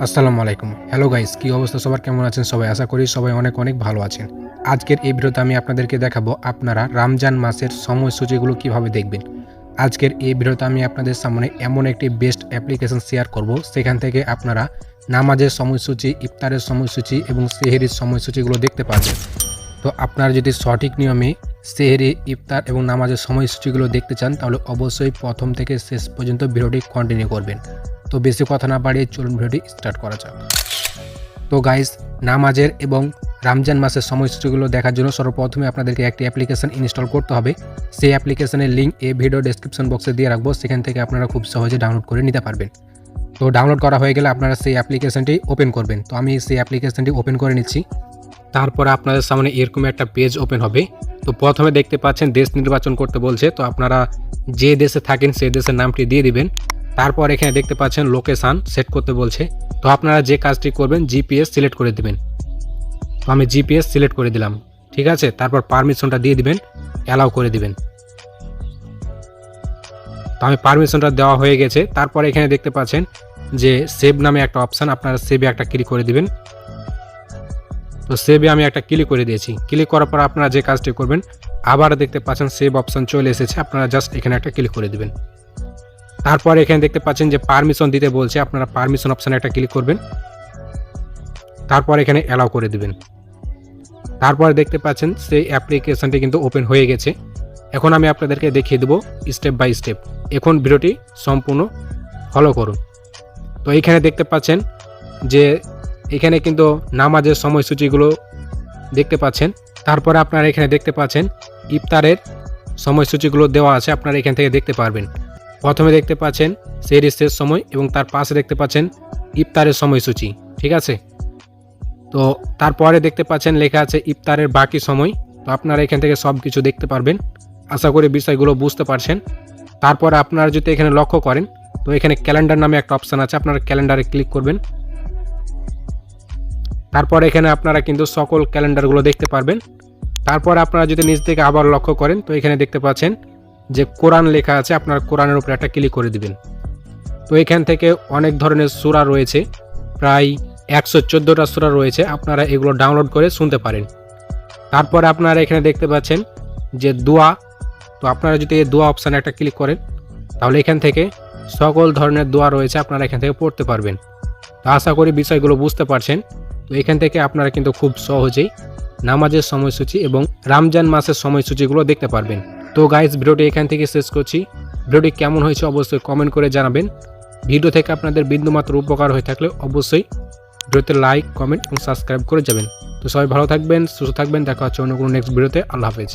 আসসালামু আলাইকুম। Hello guys কি অবস্থা? সবার কেমন আছেন? সবাই আশা করি সবাই অনেক অনেক ভালো আছেন। আজকের এই ভিডিওতে আমি আপনাদেরকে দেখাবো আপনারা রমজান মাসের সময়সূচিগুলো কীভাবে দেখবেন। আজকের এই ভিডিওতে আমি আপনাদের সামনে এমন একটি বেস্ট অ্যাপ্লিকেশন শেয়ার করব, সেখান থেকে আপনারা নামাজের সময়সূচি, ইফতারের সময়সূচি এবং সেহেরির সময়সূচিগুলো দেখতে পারবেন। তো আপনারা যদি সঠিক নিয়মে সেহেরি, ইফতার এবং নামাজের সময়সূচিগুলো দেখতে চান, তাহলে অবশ্যই প্রথম থেকে শেষ পর্যন্ত ভিডিওটি কন্টিনিউ করবেন। তো বেশি কথা না বাড়িয়ে চলুন ভিডিওটি স্টার্ট করা যাক। তো গাইস নামাজের এবং রমজান মাসের সময়সূচিগুলো দেখার জন্য সর্বপ্রথমে আপনাদেরকে একটি অ্যাপ্লিকেশন ইনস্টল করতে হবে। সেই অ্যাপ্লিকেশনের লিঙ্ক এই ভিডিও ডেসক্রিপশন বক্সে দিয়ে রাখব, সেখান থেকে আপনারা খুব সহজে ডাউনলোড করে নিতে পারবেন। তো ডাউনলোড করা হয়ে গেলে আপনারা সেই অ্যাপ্লিকেশনটি ওপেন করবেন। তো আমি সেই অ্যাপ্লিকেশনটি ওপেন করে নিচ্ছি। তারপরে আপনাদের সামনে এরকম একটা পেজ ওপেন হবে। তো প্রথমে দেখতে পাচ্ছেন দেশ নির্বাচন করতে বলছে। তো আপনারা যে দেশে থাকেন সেই দেশের নামটি দিয়ে দিবেন। তারপর এখানে দেখতে পাচ্ছেন লোকেশান সেট করতে বলছে। তো আপনারা যে কাজটি করবেন, জিপিএস সিলেক্ট করে দিবেন। তো আমি জিপিএস সিলেক্ট করে দিলাম। ঠিক আছে? তারপর পারমিশনটা দিয়ে দিবেন, অ্যালাউ করে দিবেন। তো আমি পারমিশনটা দেওয়া হয়ে গেছে। তারপর এখানে দেখতে পাচ্ছেন যে সেভ নামে একটা অপশান, আপনারা সেভে একটা ক্লিক করে দিবেন। তো সেভে আমি একটা ক্লিক করে দিয়েছি। ক্লিক করার পর আপনারা যে কাজটি করবেন, আবার দেখতে পাচ্ছেন সেভ অপশান চলে এসেছে। আপনারা জাস্ট এখানে একটা ক্লিক করে দিবেন। তারপর এখানে দেখতে পাচ্ছেন যে পারমিশন দিতে বলছে। আপনারা পারমিশন অপশানে একটা ক্লিক করবেন। তারপর এখানে অ্যালাউ করে দিবেন। তারপর দেখতে পাচ্ছেন সেই অ্যাপ্লিকেশনটি কিন্তু ওপেন হয়ে গেছে। এখন আমি আপনাদেরকে দেখিয়ে দেবো স্টেপ বাই স্টেপ এখন ভিডিওটি সম্পূর্ণ ফলো করুন। তো এইখানে দেখতে পাচ্ছেন যে এখানে কিন্তু নামাজের সময়সূচিগুলো দেখতে পাচ্ছেন। তারপরে আপনারা এখানে দেখতে পাচ্ছেন ইফতারের সময়সূচিগুলো দেওয়া আছে। আপনারা এখান থেকে দেখতে পারবেন। প্রথমে দেখতে পাচ্ছেন সেহরির শেষ সময় এবং তার পাশে দেখতে পাচ্ছেন ইফতারের সময়সূচি, ঠিক আছে? তো তারপরে দেখতে পাচ্ছেন লেখা আছে ইফতারের বাকি সময়, তো আপনারা এখান থেকে সব কিছু দেখতে পারবেন। আশা করি বিষয়গুলো বুঝতে পারছেন। তারপর আপনারা যদি এখানে লক্ষ্য করেন, তো এখানে ক্যালেন্ডার নামে একটা অপশান আছে, আপনারা ক্যালেন্ডারে ক্লিক করবেন। তারপর এখানে আপনারা কিন্তু সকল ক্যালেন্ডারগুলো দেখতে পারবেন। তারপর আপনারা যদি নিজ থেকে আবার লক্ষ্য করেন, তো এখানে দেখতে পাচ্ছেন যে কোরআন লেখা আছে, আপনার কোরআনের উপরে একটা ক্লিক করে দিবেন। তো এখান থেকে অনেক ধরনের সুরা রয়েছে, প্রায় একশো চোদ্দোটা সুরা রয়েছে, আপনারা এগুলো ডাউনলোড করে শুনতে পারেন। তারপরে আপনারা এখানে দেখতে পাচ্ছেন যে দোয়া, তো আপনারা যদি এই দোয়া অপশানে একটা ক্লিক করেন, তাহলে এখান থেকে সকল ধরনের দোয়া রয়েছে আপনারা এখান থেকে পড়তে পারবেন। তো আশা করি বিষয়গুলো বুঝতে পারছেন। তো এখান থেকে আপনারা কিন্তু খুব সহজেই নামাজের সময়সূচি এবং রমজান মাসের সময়সূচিগুলো দেখতে পারবেন। তো গাইজ ভিডিওটি এখান থেকে শেষ করছি। ভিডিওটি কেমন হয়েছে অবশ্যই কমেন্ট করে জানাবেন। ভিডিও থেকে আপনাদের বিন্দুমাত্র উপকার হয়ে থাকলে অবশ্যই ভিডিওতে লাইক কমেন্ট এবং সাবস্ক্রাইব করে যাবেন। তো সবাই ভালো থাকবেন, সুস্থ থাকবেন। দেখা হচ্ছে অন্য কোনো নেক্সট ভিডিওতে। আল্লাহ হাফেজ।